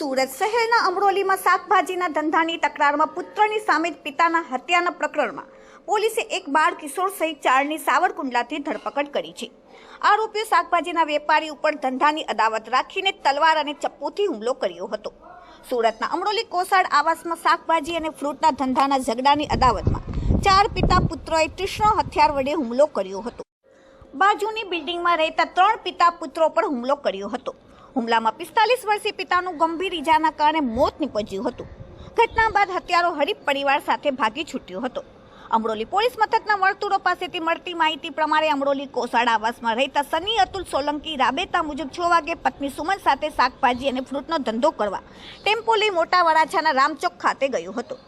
સુરત શહેરના અમરોલીમાં શાકભાજીના ધંધાની તકરારમાં પુત્રની સામે પિતાના હત્યાના પ્રકરણમાં પોલીસે એક બાળ કિશોર સહિત ચારની સાવરકુંડલાથી ધરપકડ કરી છે. આરોપીઓ શાકભાજીના વેપારી ઉપર ધંધાની અદાવત રાખીને તલવાર અને ચપ્પુથી હુમલો કર્યો હતો. સુરતના અમરોલી કોસાડ આવાસમાં શાકભાજી અને ફ્રૂટના ધંધાના ઝઘડાની અદાવતમાં ચાર પિતા પુત્રોએ તીક્ષ્ણ હથિયાર વડે હુમલો કર્યો હતો. બાજુની બિલ્ડિંગમાં રહેતા ત્રણ પિતા પુત્રો પર હુમલો કર્યો હતો. હુમલામાં પિસ્તાલીસ વર્ષીય પિતાનું ગંભીર ઈજાના કારણે મોત નીપજ્યું હતું. ઘટના બાદ હત્યારો હરીફ પરિવાર સાથે ભાગી છૂટ્યો હતો. અમરોલી પોલીસ મથકના વર્તુળો પાસેથી મળતી માહિતી પ્રમાણે અમરોલી કોસાડ આવાસમાં રહેતા સની અતુલ સોલંકી રાબેતા મુજબ છ વાગે પત્ની સુમન સાથે શાકભાજી અને ફ્રૂટનો ધંધો કરવા ટેમ્પો લઈ મોટા વરાછાના રામચોક ખાતે ગયો હતો.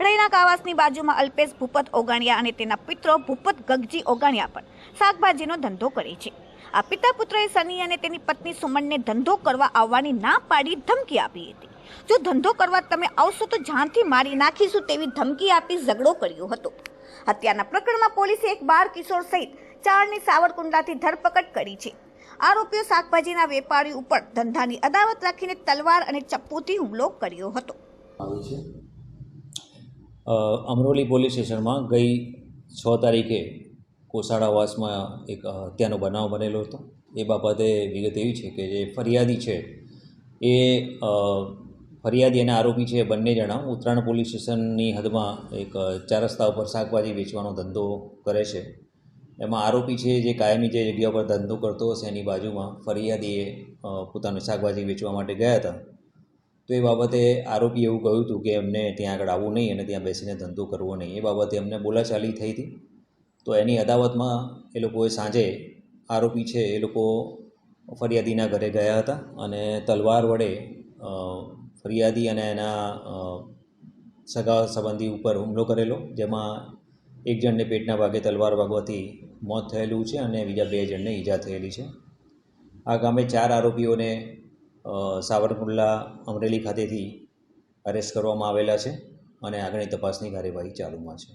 રહેણાંક આવાસની બાજુમાં અલ્પેશ ભૂપત ઓગાણિયા અને તેના પિત્રો ભૂપત ગગજી ઓગાણિયા પણ શાકભાજીનો ધંધો કરે છે. આ પિતા પુત્રએ સની અને તેની પત્ની સુમનને ધંધો કરવા આવવાની ના પાડી ધમકી આપી હતી. જો ધંધો કરવા તમે આવશો તો જાનથી મારી નાખીશું તેવી ધમકી આપી ઝઘડો કર્યો હતો. હત્યાના પ્રકરણમાં પોલીસે એક બાર કિશોર સહિત ચારની સાવરકુંડલાથી ધરપકડ કરી છે. આરોપીઓ શાકભાજીના વેપારી ઉપર ધંધાની અદાવત રાખીને તલવાર અને ચપ્પુથી હુમલો કર્યો હતો. અમરોલી પોલીસ સ્ટેશનમાં ગઈ છ તારીખે કોસાડાવાસમાં એક હત્યાનો બનાવ બનેલો હતો. એ બાબતે વિગત એવી છે કે જે ફરિયાદી છે એ ફરિયાદી અને આરોપી છે બંને જણા ઉત્તરાયણ પોલીસ સ્ટેશનની હદમાં એક ચાર રસ્તા ઉપર શાકભાજી વેચવાનો ધંધો કરે છે. એમાં આરોપી છે જે કાયમી જે જગ્યા પર ધંધો કરતો હશે એની બાજુમાં ફરિયાદીએ પોતાનું શાકભાજી વેચવા માટે ગયા હતા. તો એ બાબતે આરોપીએ એવું કહ્યું હતું કે એમને ત્યાં આગળ આવવું નહીં અને ત્યાં બેસીને ધંધો કરવો નહીં. એ બાબતે એમને બોલાચાલી થઈ હતી. તો એની અદાવતમાં એ લોકોએ સાંજે આરોપી છે એ લોકો ફરિયાદીના ઘરે ગયા હતા અને તલવાર વડે ફરિયાદી અને એના સગા સંબંધી ઉપર હુમલો કરેલો, જેમાં એક જણને પેટના ભાગે તલવાર વાગવાથી મોત થયેલું છે અને બીજા બે જણને ઈજા થયેલી છે. આ ગામે ચાર આરોપીઓને સાવરકુંડલા અમરેલી ખાતેથી અરેસ્ટ કરવામાં આવેલા છે અને આગળની તપાસની કાર્યવાહી ચાલુમાં છે.